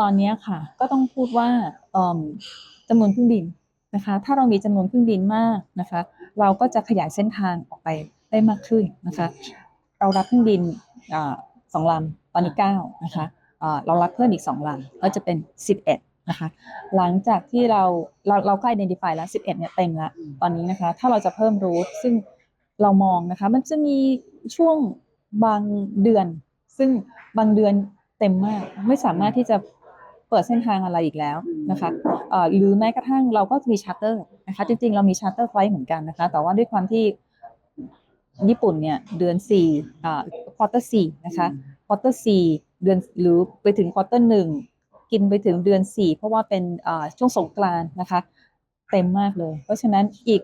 ตอนนี้ค่ะ ก็ต้องพูดว่าจำนวนเครื่องบินนะคะ ถ้าเรามีจำนวนเครื่องบินมากนะคะ เราก็จะขยายเส้นทางออกไปได้มากขึ้นนะคะ เรารับเครื่องบินอสองลำตอนนี้เก้านะคะเรารับเพิ่มอีกสองลำก็จะเป็นสิบเอ็ดนะคะ หลังจากที่เราเราเราก็ identify แล้วสิบเอ็ดเนี่ยเต็มล้วตอนนี้นะคะ ถ้าเราจะเพิ่มรูทซึ่งเรามองนะคะ มันจะมีช่วงบางเดือน ซึ่งบางเดือนเต็มมากไม่สามารถที่จะ ปิดเส้นทางอะไรอีกแล้วนะคะเอ่อหรือแม้กระทั่งเราก็มีชาร์เตอร์นะคะจริงๆ เรามีชาร์เตอร์ไฟล์เหมือนกันนะคะ แต่ว่าด้วยความที่ญี่ปุ่นเนี่ยเดือนสี่อ่าควอเตอร์สี่นะคะควอเตอร์สี่เดือนหรือไปถึงควอเตอร์หนึ่งกินไปถึงเดือนสี่เพราะว่าเป็นอ่าช่วงสงกรานต์นะคะเต็มมากเลย เพราะฉะนั้นอีก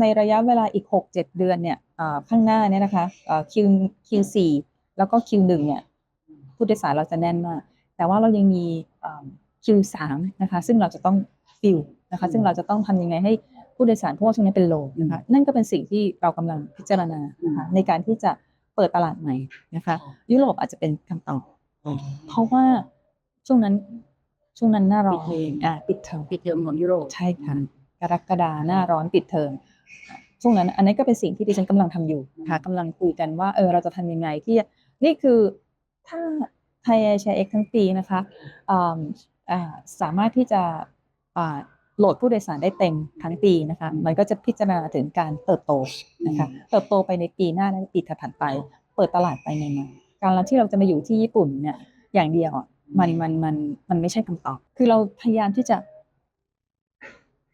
ในระยะเวลาอีก 6 7 เดือนเนี่ยอ่าข้างหน้าเนี่ยนะคะอ่า Q Q4 แล้วก็ Q1 เนี่ยผู้โดยสารเราจะแน่นมาก แต่ว่าเรายังมีอ่า Q3 นะคะซึ่งเราจะต้องฟิลนะคะซึ่งเราจะต้องทำยังไงให้ผู้โดยสารเพราะว่าช่วงนี้เป็นโลนะคะนั่นก็เป็นสิ่งที่เรากำลังพิจารณานะคะในการที่จะเปิดตลาดใหม่นะคะ ยุโรปอาจจะเป็นคำตอบเพราะว่าช่วงนั้นช่วงนั้นหน้าร้อนปิดเทอมอ่าปิดเทอมปิดเทอมของยุโรปใช่ค่ะกรกฎาหน้าร้อนปิดเทอมช่วงนั้น อันนี้ก็เป็นสิ่งที่ดิฉันกำลังทำอยู่ค่ะกำลังคุยกันว่าเออเราจะทำยังไงที่จะนี่คือถ้า ไทยแชร์เอ็กทั้งปีนะคะสามารถที่จะโหลดผู้โดยสารได้เต็มทั้งปีนะคะ มันก็จะพิจารณาถึงการเติบโตนะคะ เติบโตไปในปีหน้าและปีถัดไป เปิดตลาดไปใหม่ๆการที่เราจะมาอยู่ที่ญี่ปุ่นเนี่ยอย่างเดียวมันมันมันมันไม่ใช่คำตอบ คือเราพยายามที่จะ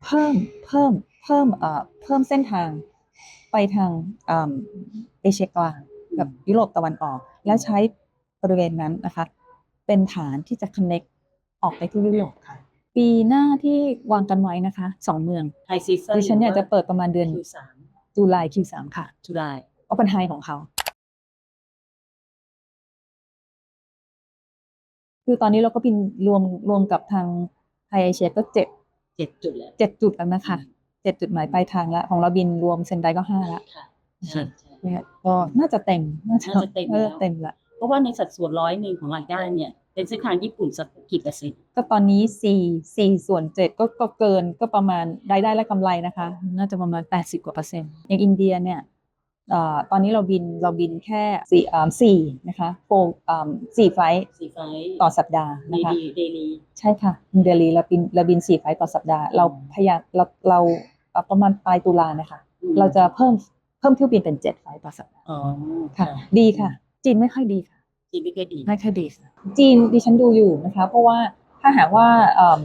เพิ่มเพิ่มเพิ่มเอ่อเพิ่มเส้นทางไปทางเอเชียกลางกับยุโรปตะวันออก แล้วใช้ บริเวณนั้นนะคะ เป็นฐานที่จะ connect ออกไปที่ยุโรปค่ะ ปีหน้าที่วางกันไว้นะคะสองเมืองไฮซีซั่นดิฉันเนี่ยจะเปิดประมาณเดือนคิวสามตุลา Q3 ค่ะจุลายก็เป็นไฮของเขาคือตอนนี้เราก็บินรวมรวมกับทางไทยเอเชียก็เจ็ดเจ็ดจุดแล้วเจ็ดจุดแล้วนะคะเจ็ดจุดหมายปลายทางแล้วของเราบินรวมเซนไดก็ห้าแล้วค่ะใช่ใช่เนี่ยก็น่าจะเต็มน่าจะน่าจะเต็มเออแล้วเต็มละเพ ราะว่าในสัดส่วนร้อยหนึ่งของรายได้เนี่ย เป็นเส้นทางญี่ปุ่นสักกี่เปอร์เซ็นต์ก็ตอนนี้สี่สี่ส่วนเจ็ดก็ก็เกินก็ประมาณรายได้และกำไรนะคะ น่าจะประมาณแปดสิบกว่าเปอร์เซ็นต์อย่างอินเดียเนี่ยเอ่อตอนนี้เราบินเราบินแค่สี่อ่าสี่นะคะโฟอ่าสี่ไฟลท์สี่ไฟล์ต่อสัปดาห์ในนะคะดีเดลีใช่ค่ะเดลีเราบินเราบินสี่ไฟลท์ต่อสัปดาห์ เราพยายามเราเราเอ่อประมาณปลายตุลานะคะ เราจะเพิ่มเพิ่มเที่ยวบินเป็นเจ็ดไฟลท์ต่อสัปดาห์อ๋อค่ะ ดีค่ะ จีนไม่ค่อยดีค่ะ จีนไม่ค่อยดี ไม่ค่อยดีค่ะจีนดิฉันดูอยู่นะคะ เพราะว่าถ้าหากว่าเอิ่ม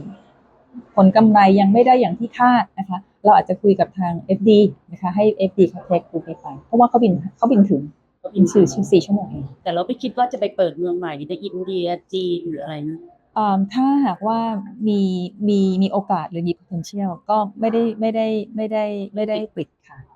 ผลกำไรยังไม่ได้อย่างที่คาดนะคะ เราอาจจะคุยกับทาง FD นะคะ ให้ FD เขาเทคดูไปไปเพราะว่าเขาบินเขาบินถึงก็บินสื่อสี่ชั่วโมงเองแต่เราไม่คิดว่าจะไปเปิดเมืองใหม่ในอินเดียจีนหรืออะไรนะเอิ่มถ้าหากว่ามีมีมีโอกาสหรือมี potential ก็ไม่ได้ไม่ได้ไม่ได้ไม่ได้ปิดค่ะ